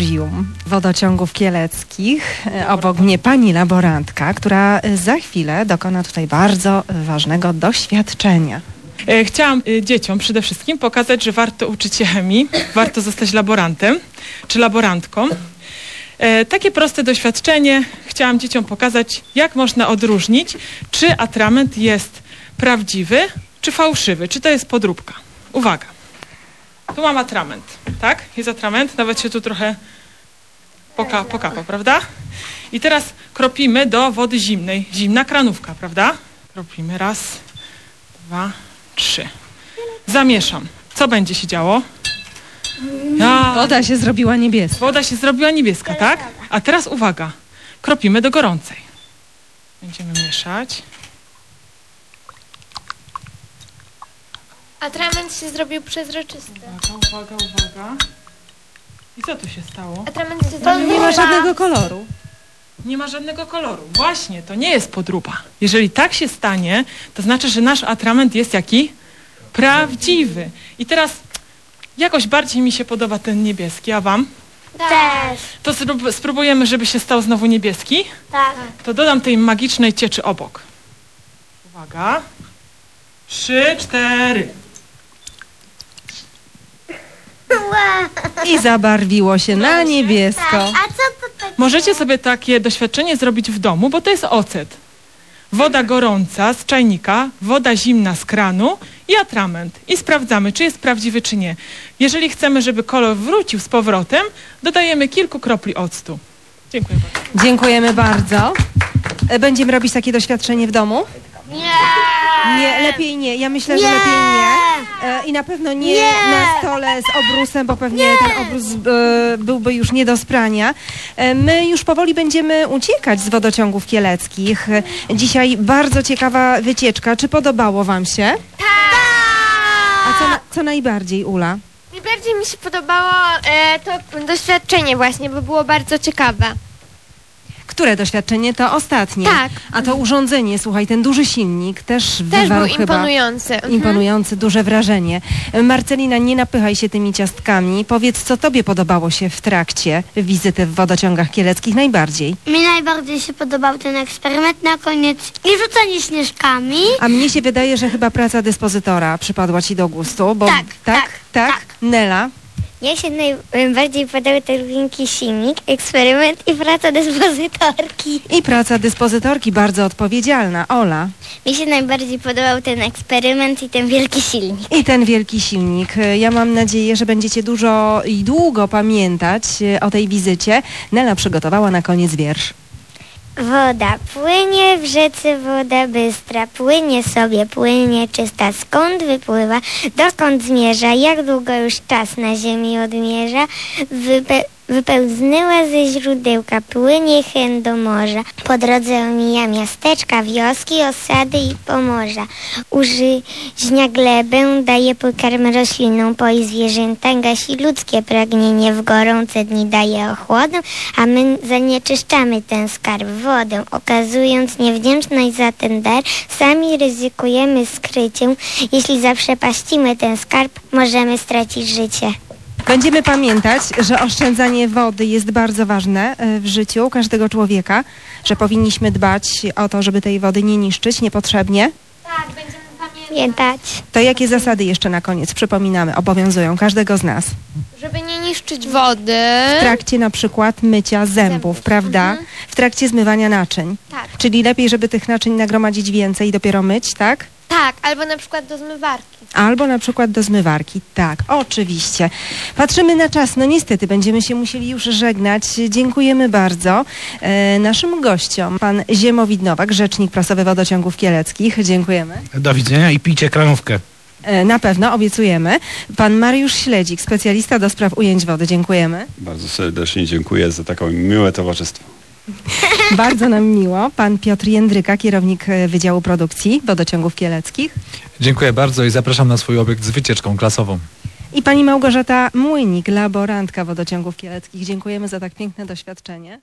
laboratorium wodociągów kieleckich. E, Obok mnie pani laborantka, która e, za chwilę dokona tutaj bardzo ważnego doświadczenia. E, Chciałam e, dzieciom przede wszystkim pokazać, że warto uczyć się chemii, warto zostać laborantem czy laborantką. E, Takie proste doświadczenie chciałam dzieciom pokazać, jak można odróżnić, czy atrament jest prawdziwy, czy fałszywy, czy to jest podróbka. Uwaga. Tu mam atrament, tak? Jest atrament, nawet się tu trochę poka, pokapał, prawda? I teraz kropimy do wody zimnej. Zimna kranówka, prawda? Kropimy raz, dwa, trzy. Zamieszam. Co będzie się działo? Ja, Woda się zrobiła niebieska. woda się zrobiła niebieska, tak? A teraz uwaga. Kropimy do gorącej. Będziemy mieszać. Atrament się zrobił przezroczysty. Uwaga, uwaga, uwaga. I co tu się stało? Atrament się zrobił... Nie ma żadnego koloru. Nie ma żadnego koloru. Właśnie, to nie jest podróba. Jeżeli tak się stanie, to znaczy, że nasz atrament jest jaki? Prawdziwy. I teraz jakoś bardziej mi się podoba ten niebieski, a wam? Też. To sprób- spróbujemy, żeby się stał znowu niebieski. Tak. To dodam tej magicznej cieczy obok. Uwaga. Trzy, cztery. I zabarwiło się na niebiesko. A co to tak? Możecie sobie takie doświadczenie zrobić w domu, bo to jest ocet. Woda gorąca z czajnika, woda zimna z kranu i atrament. I sprawdzamy, czy jest prawdziwy, czy nie. Jeżeli chcemy, żeby kolor wrócił z powrotem, dodajemy kilku kropli octu. Dziękuję bardzo. Dziękujemy bardzo. E, Będziemy robić takie doświadczenie w domu? Nie. Nie, lepiej nie. Ja myślę, że lepiej nie. E, I na pewno nie, na stole z obrusem, bo pewnie ten obrus e, byłby już nie do sprania. E, my już powoli będziemy uciekać z wodociągów kieleckich. Dzisiaj bardzo ciekawa wycieczka. Czy podobało Wam się? A co, co najbardziej, Ula? Najbardziej mi się podobało e, to doświadczenie właśnie, bo było bardzo ciekawe. Które doświadczenie? To ostatnie. Tak. A to urządzenie, słuchaj, ten duży silnik też, Też wywarł był chyba imponujący. Mhm. imponujące, duże wrażenie. Marcelina, nie napychaj się tymi ciastkami. Powiedz, co tobie podobało się w trakcie wizyty w wodociągach kieleckich najbardziej? Mi najbardziej się podobał ten eksperyment na koniec i rzucanie śnieżkami. A mnie się wydaje, że chyba praca dyspozytora przypadła ci do gustu, bo Tak, tak, tak, tak. tak. Nela, Mnie się najbardziej podobał ten wielki silnik, eksperyment i praca dyspozytorki. i praca dyspozytorki bardzo odpowiedzialna. Ola. Mi się najbardziej podobał ten eksperyment i ten wielki silnik. I ten wielki silnik. Ja mam nadzieję, że będziecie dużo i długo pamiętać e, o tej wizycie. Nela przygotowała na koniec wiersz. Woda płynie w rzece, woda bystra, płynie sobie, płynie czysta. Skąd wypływa, dokąd zmierza, jak długo już czas na ziemi odmierza, wypełznęła ze źródełka, płynie hen do morza. Po drodze omija miasteczka, wioski, osady i pomorza. Użyźnia glebę, daje pokarm roślinom, poi zwierzęta, gasi ludzkie pragnienie w gorące dni daje ochłodę, a my zanieczyszczamy ten skarb wodę, okazując niewdzięczność za ten dar, sami ryzykujemy skryciem. Jeśli zaprzepaścimy ten skarb, możemy stracić życie. Będziemy pamiętać, że oszczędzanie wody jest bardzo ważne e, w życiu każdego człowieka, że powinniśmy dbać o to, żeby tej wody nie niszczyć niepotrzebnie. Tak, będziemy pamiętać. To jakie zasady jeszcze na koniec przypominamy, obowiązują każdego z nas? Żeby nie niszczyć wody. W trakcie na przykład mycia zębów, Zębów, prawda? W trakcie zmywania naczyń. Tak. Czyli lepiej, żeby tych naczyń nagromadzić więcej i dopiero myć, tak? Tak, albo na przykład do zmywarki. Albo na przykład do zmywarki. Tak, oczywiście. Patrzymy na czas. No niestety będziemy się musieli już żegnać. Dziękujemy bardzo e, naszym gościom. Pan Ziemowit Nowak, rzecznik prasowy wodociągów kieleckich. Dziękujemy. Do widzenia i pijcie kranówkę. E, na pewno, obiecujemy. Pan Mariusz Śledzik, specjalista do spraw ujęć wody. Dziękujemy. Bardzo serdecznie dziękuję za taką miłe towarzystwo. Bardzo nam miło. Pan Piotr Jędryka, kierownik e, Wydziału Produkcji Wodociągów Kieleckich. Dziękuję bardzo i zapraszam na swój obiekt z wycieczką klasową. I pani Małgorzata Młynik, laborantka Wodociągów Kieleckich. Dziękujemy za tak piękne doświadczenie.